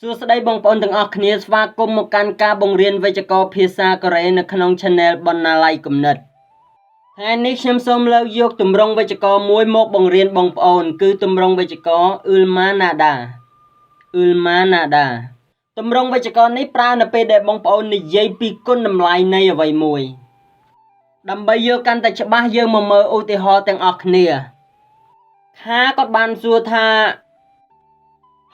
សួស្តីបងប្អូនទាំងអស់គ្នាស្វាគមន៍មកកាន់ការបង្រៀនវេយ្យាករណ៍ភាសាកូរ៉េនៅក្នុង Channel បណ្ណាល័យគំនិតថ្ងៃនេះខ្ញុំសូមលើកយកទម្រង់វេយ្យាករណ៍មួយមកបង្រៀនបងប្អូន គឺទម្រង់វេយ្យាករណ៍ Ulma Nada Ulma Nada ទម្រង់វេយ្យាករណ៍នេះប្រើនៅពេលដែលបងប្អូននិយាយពីគុណតម្លៃនៃអ្វីមួយដើម្បីយកកាន់តែច្បាស់យើងមកមើលឧទាហរណ៍ទាំងអស់គ្នាខាគាត់បានសួរថា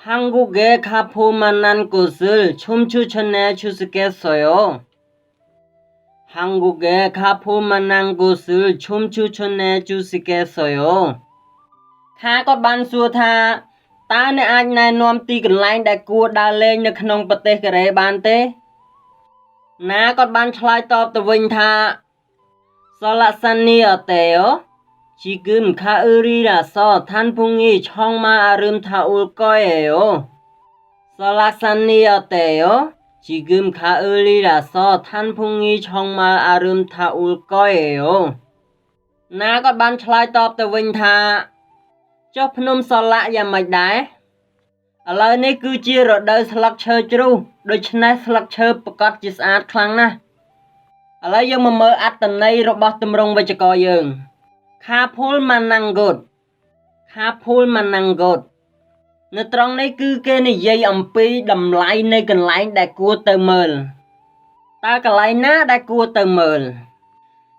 한국에 가볼 만한 곳을 춤추천해 주시겠어요? 한국에 가볼 만한 곳을 춤추천해 주시겠어요? ខាគាត់បានសួរថាតើអ្នកអាចណែនាំទីកន្លែងដែលគួរដើរលេងនៅក្នុងប្រទេសកូរ៉េបានទេ ណាគាត់បានឆ្លើយតបទៅវិញថា 설라산니 어때요? 지금 가을이라서 단풍이 정말 아름다울 거예요. 설라산니 어때요? 지금 가을이라서 단풍이 정말 아름다울 거예요. ណាក៏បានឆ្លើយតបទៅវិញថាចុះភ្នំសឡាក់យ៉ាងម៉េចដែរឥឡូវនេះគឺជារដូវស្លឹកឈើជ្រុះដូច្នេះស្លឹកឈើប្រកាសជាស្អាតខ្លាំងណាស់ឥឡូវយើងមកមើលអត្ថន័យរបស់ទម្រង់វេយ្យាករណ៍យើង ខាភូលម៉ាណាំងកូតខាភូលម៉ាណាំងកូតនៅត្រង់នេះគឺគេនិយាយអំពីតម្លៃនៃកន្លែងដែលគួរទៅមើលតើកន្លែងណាដែលគួរទៅមើល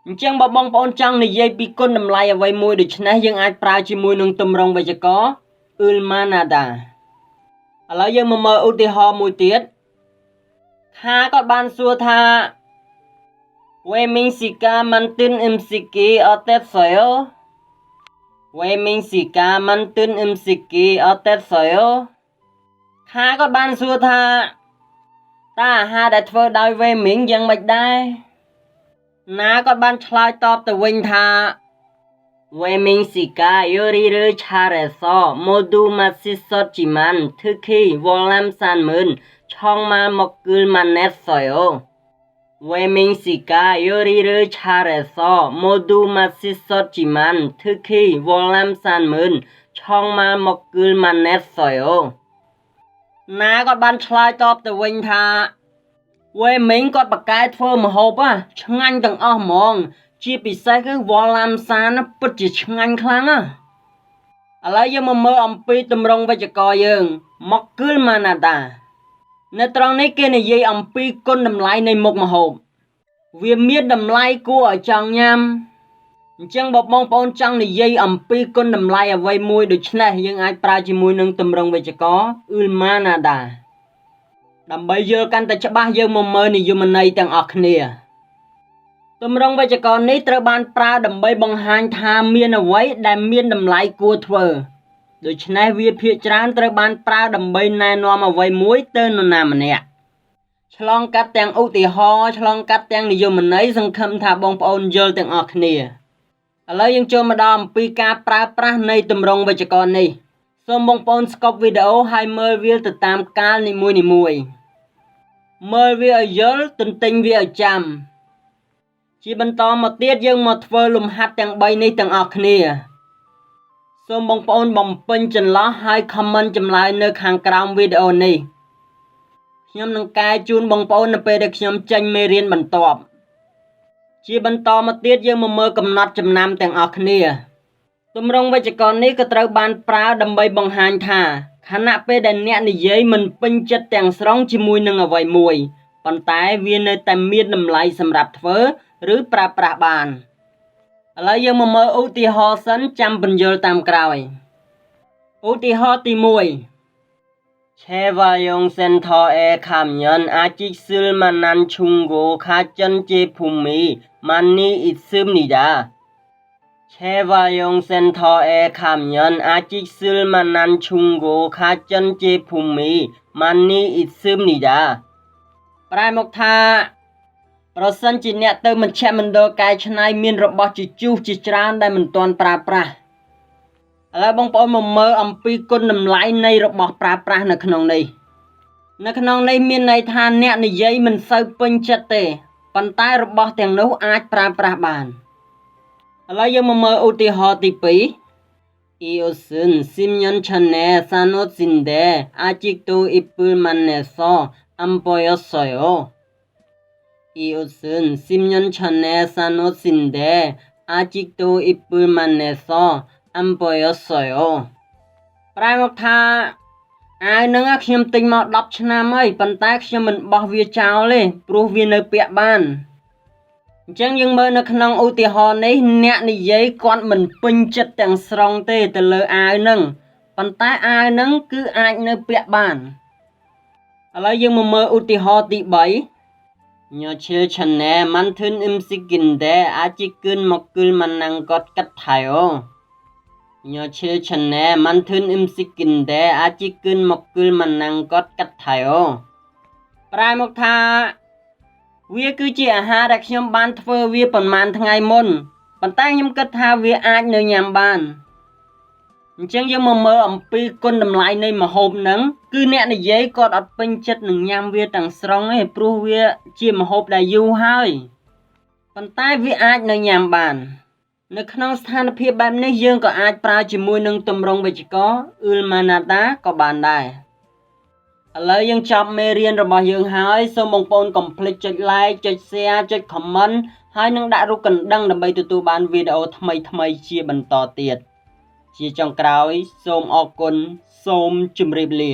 អញ្ចឹងបើបងប្អូនចង់និយាយពីគុណតម្លៃអ្វីមួយដូច្នេះយើងអាចប្រើជាមួយនឹងទម្រង់វេយ្យាករណ៍ Ulmanada ឥឡូវយើងមកមើលឧទាហរណ៍មួយទៀតខាក៏បានសួរថា Wemingsica mantun imsiki otep soyo. Wemingsica mantun imsiki otep soyo. ហាគាត់បានសួរថាតើអាហារដែលធ្វើដោយវេមីងយ៉ាងម៉េចដែរណាគាត់បានឆ្លើយតបទៅវិញថាវេមីងស៊ីកាយូរីឬឆារេសម៉ូឌូម៉ាស៊ីសតជីម៉ាន់ធឺគីវ៉លឡាំសានមឺនឆងម៉ាមកគឹលម៉ាណេតសយអូ វេមិញស៊ីកាយោរីរើឆារេសោម៉ូឌូម៉ាស៊ីសតជីម៉ាន់ធឺគីវលឡាំសានមឺនឆងម៉ាមកគឹលម៉ាណេតសយអូណាគាត់បានឆ្លើយតបទៅវិញថាវេមិញគាត់បកកែធ្វើមហូបឆ្ងាញ់ទាំងអស់ហ្មង ជាពិសេសគឺវលឡាំសានពិតជាឆ្ងាញ់ខ្លាំងណាស់ឥឡូវយើងមកមើលអំពីតម្រងវិជ្ជកយើងមកគឹលម៉ាណាតា នៅត្រង់នេះគេនិយាយអំពីគុណតម្លៃនៃមុខម្ហូបវាមានតម្លៃគួរឲ្យចង់ញ៉ាំអញ្ចឹងបើបងប្អូនចង់និយាយអំពីគុណតម្លៃអ្វីមួយដូច្នេះយើងអាចប្រើជាមួយនឹងទម្រង់វេយ្យាករណ៍ Ulmanada ដើម្បីយល់កាន់តែច្បាស់យើងមកមើលនិយមន័យទាំងអស់គ្នាទម្រង់វេយ្យាករណ៍នេះត្រូវបានប្រើដើម្បីបង្ហាញថាមានអ្វីដែលមានតម្លៃគួរធ្វើ ដូច្នេះវាភាកច្រើនត្រូវបានប្រើដើម្បីណែនាំអ្វីមួយទៅនរណាម្នាក់ឆ្លងកាត់ទាំងឧទាហរណ៍ឆ្លងកាត់ទាំងនិយមន័យសង្ឃឹមថាបងប្អូនយល់ទាំងអស់គ្នាឥឡូវយើងចូលមកដល់អំពីការប្រើប្រាស់នៃទម្រង់វេយ្យាករណ៍នេះសូមបងប្អូនស្កប់វីដេអូហើយមើលវាទៅតាមកាលនីមួយៗមើលវាឲ្យយល់ទន្ទិញវាឲ្យចាំជាបន្តមកទៀតយើងមកធ្វើលំហាត់ទាំង3នេះទាំងអស់គ្នា សូមបងប្អូនបំពេញចន្លោះហើយ comment ចម្លើយនៅ ខាងក្រោមវីដេអូនេះខ្ញុំនឹងកែជូនបងប្អូននៅពេលដែលខ្ញុំចេញមេរៀនបន្ទាប់ជាបន្តមកទៀតយើងមកមើលកំណត់ចំណាំទាំងអស់គ្នាទម្រង់វេយ្យាករណ៍នេះក៏ត្រូវបានប្រើដើម្បីបង្ហាញថាខណៈពេលដែលអ្នកនិយាយមិនពេញចិត្តទាំងស្រុងជាមួយនឹងអ្វីមួយប៉ុន្តែវានៅតែមានតម្លៃសម្រាប់ធ្វើ ឬប្រើប្រាស់បាន ឥឡូវយើងមកមើលឧទាហរណ៍សិនចាំបញ្យល់តាមក្រោយឧទាហរណ៍ទី1 Cheva yong center e kamyon ajik sul manan chunggo khajan je phumi manni itsum nida Cheva yong center e kamyon ajik sul manan chunggo khajan je phumi manni itsum nida ប្រែមកថា ប្រសិនជាអ្នកទៅមជ្ឈមណ្ឌលកែច្នៃមានរបស់ជជុះជាច្រើនដែលមិនទាន់ប្រើប្រាស់ឥឡូវបងប្អូនមកមើលអំពីគុណតម្លៃនៃរបស់ប្រើប្រាស់នៅក្នុងនេះនៅក្នុងនេះមានន័យថាអ្នកនិយាយមិនសូវពេញចិត្តទេប៉ុន្តែរបស់ទាំងនោះអាចប្រើប្រាស់បានឥឡូវយើងមកមើលឧទាហរណ៍ទី2 Iusun Simyon Chane Sanot Sinde Ajiktu Ipul Maneso Ampoyosoyo Iusun Simyon Chane Sanot Sinde Ajiktu Ipul Maneso Ampoyosoyo ប្រែមកថាអាវហ្នឹងខ្ញុំទិញមក10ឆ្នាំហើយប៉ុន្តែខ្ញុំមិនបោះវាចោលទេព្រោះវានៅពាក់បានអញ្ចឹងយើងមើលនៅក្នុងឧទាហរណ៍នេះអ្នកនិយាយគាត់មិនពេញចិត្តទាំងស្រុងទេទៅលើអាវហ្នឹងប៉ុន្តែអាវហ្នឹងគឺអាចនៅពាក់បានឥឡូវយើងមកមើលឧទាហរណ៍ទី3 ញ៉ឈិលឆាណែម៉ាន់ធឹនអ៊ឹមស៊ីគិនដែរអាចគិនមកគិលម៉ាណាំងកតកាត់ថៃអូ Nyo chil chane man thun im sikin de achi kun mokul manang kot kat thayo ប្រែមកថា វាគឺជាអាហារដែលខ្ញុំបានធ្វើវាប្រហែលថ្ងៃមុនប៉ុន្តែខ្ញុំគិតថាវាអាចនៅញ៉ាំបាន អញ្ចឹងយើងមកមើលអំពីគុណតម្លៃនៃម្ហូបហ្នឹងគឺអ្នកនិយាយគាត់អត់ពេញចិត្តនឹងញ៉ាំវាទាំងស្រុងទេព្រោះវាជាម្ហូបដែលយូរហើយប៉ុន្តែវាអាចនៅញ៉ាំបាន នៅក្នុងស្ថានភាពបែបនេះយើងក៏អាចប្រើជាមួយនឹងទម្រង់វេយ្យាករណ៍ ulmanata ក៏បានដែរឥឡូវយើងចប់មេរៀនរបស់យើងហើយសូមបងប្អូនកុំភ្លេចចុច like ចុច share ចុច comment ហើយនឹងដាក់រូបកណ្ដឹងដើម្បីទទួលបានវីដេអូថ្មីៗជាបន្តទៀត ជាចុងក្រោយ សូមអរគុណ សូមជម្រាបលា